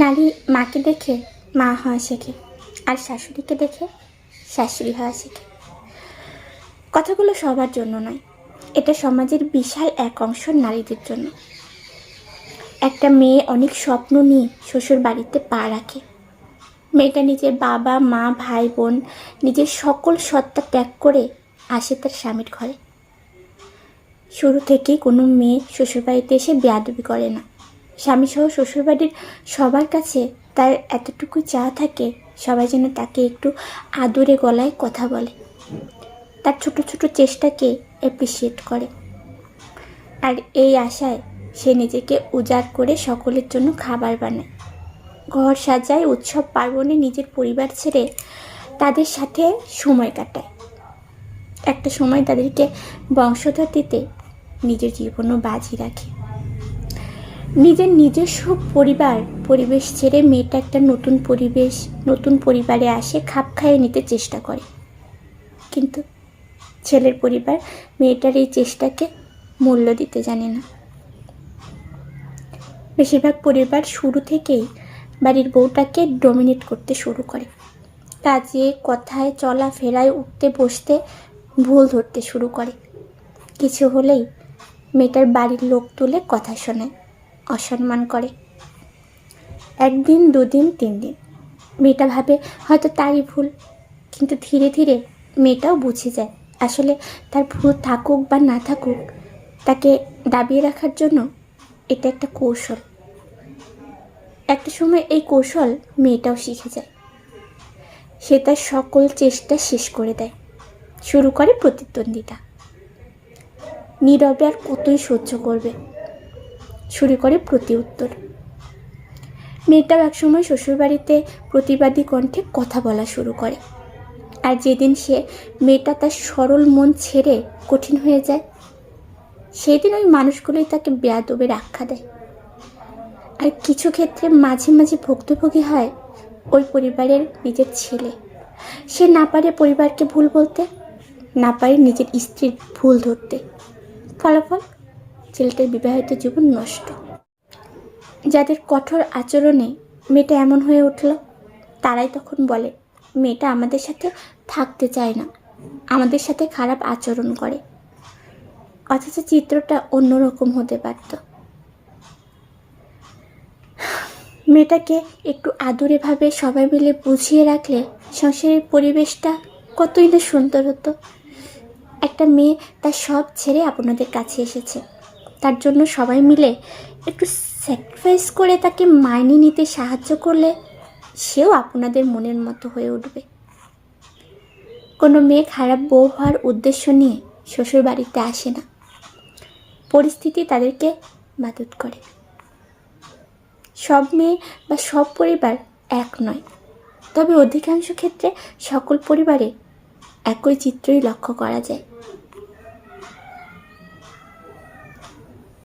নারী মাকে দেখে, মা হওয়া শেখে, আর শাশুড়িকে দেখে শাশুড়ি হওয়া শেখে। কথাগুলো সবার জন্য নয়, এটা সমাজের বিশাল এক অংশ নারীদের জন্য। একটা মেয়ে অনেক স্বপ্ন নিয়ে শ্বশুর বাড়িতে পা রাখে। মেয়েটা নিজের বাবা, মা, ভাই, বোন নিজের সকল সত্তা ত্যাগ করে আসে তার স্বামীর ঘরে। শুরু থেকেই কোনো মেয়ে শ্বশুরবাড়িতে এসে বেয়াদবি করে না। স্বামীসহ শ্বশুরবাড়ির সবার কাছে তার এতটুকু চাওয়া থাকে, সবাই যেন তাকে একটু আদরে গলায় কথা বলে। তার ছোট ছোট চেষ্টাকে অ্যাপ্রিসিয়েট করে। আর এই আশায় সে নিজেকে উজাড় করে সকলের জন্য খাবার বানায়। ঘর সাজায় উৎসব পার্বণে নিজের পরিবার ছেড়ে তাদের সাথে সময় কাটায়। একটা সময় তাদেরকে বংশধর দিতে নিজের জীবনও বাজি রাখে। নিজের নিজস্ব পরিবার, পরিবেশ ছেড়ে মেয়েটা একটা নতুন পরিবেশ, নতুন পরিবারে আসে, খাপ খাইয়ে নিতে চেষ্টা করে। কিন্তু ছেলের পরিবার মেয়েটার এই চেষ্টাকে মূল্য দিতে জানে না। বেশিরভাগ পরিবার শুরু থেকেই বাড়ির বউটাকে ডমিনেট করতে শুরু করে। কাজে, কথায় চলা ফেরায় উঠতে বসতে ভুল ধরতে শুরু করে। কিছু হলেই মেয়েটার বাড়ির লোক তুলে কথা শোনায়। অসম্মান করে। একদিন, দুদিন তিন দিন মেয়েটা ভাবে হয়তো তারই ভুল, কিন্তু ধীরে ধীরে মেয়েটাও বুঝে যায় আসলে তার ভুল থাকুক বা না থাকুক, তাকে দাবিয়ে রাখার জন্য এটা একটা কৌশল। একটা সময় এই কৌশল মেয়েটাও শিখে যায়। সে তার সকল চেষ্টা শেষ করে দেয়। শুরু করে প্রতিদ্বন্দ্বিতা। নীরবে আর কতই সহ্য করবে? শুরু করে প্রতি উত্তর মেয়েটাও একসময় শ্বশুরবাড়িতে প্রতিবাদী কণ্ঠে কথা বলা শুরু করে। আর যেদিন সে মেয়েটা তার সরল মন ছেড়ে কঠিন হয়ে যায় সেই দিন ওই মানুষগুলোই তাকে বেয়াদবের আখ্যা দেয়। আর কিছু ক্ষেত্রে মাঝে মাঝে ভুক্তভোগী হয় ওই পরিবারের নিজের ছেলে। সে না পারে পরিবারকে ভুল বলতে, না পারে নিজের স্ত্রীর ভুল ধরতে। ফলাফল ছেলেটার বিবাহিত জীবন নষ্ট। যাদের কঠোর আচরণে মেয়েটা এমন হয়ে উঠল, তারাই তখন বলে, মেয়েটা আমাদের সাথে থাকতে চায় না। আমাদের সাথে খারাপ আচরণ করে। অথচ চিত্রটা অন্যরকম হতে পারত। মেয়েটাকে একটু আদুরেভাবে সবাই মিলে বুঝিয়ে রাখলে সংসারের পরিবেশটা কতই না সুন্দর হতো। একটা মেয়ে তার সব ছেড়ে আপনাদের কাছে এসেছে। তার জন্য সবাই মিলে একটু স্যাক্রিফাইস করে তাকে মাইনে নিতে সাহায্য করলে সেও আপনাদের মনের মতো হয়ে উঠবে। কোনো মেয়ে খারাপ বউ হওয়ার উদ্দেশ্য নিয়ে শ্বশুর বাড়িতে আসে না। পরিস্থিতি তাদেরকে বাদত করে। সব মেয়ে বা সব পরিবার এক নয়। তবে অধিকাংশ ক্ষেত্রে সকল পরিবারে একই চিত্রই লক্ষ্য করা যায়।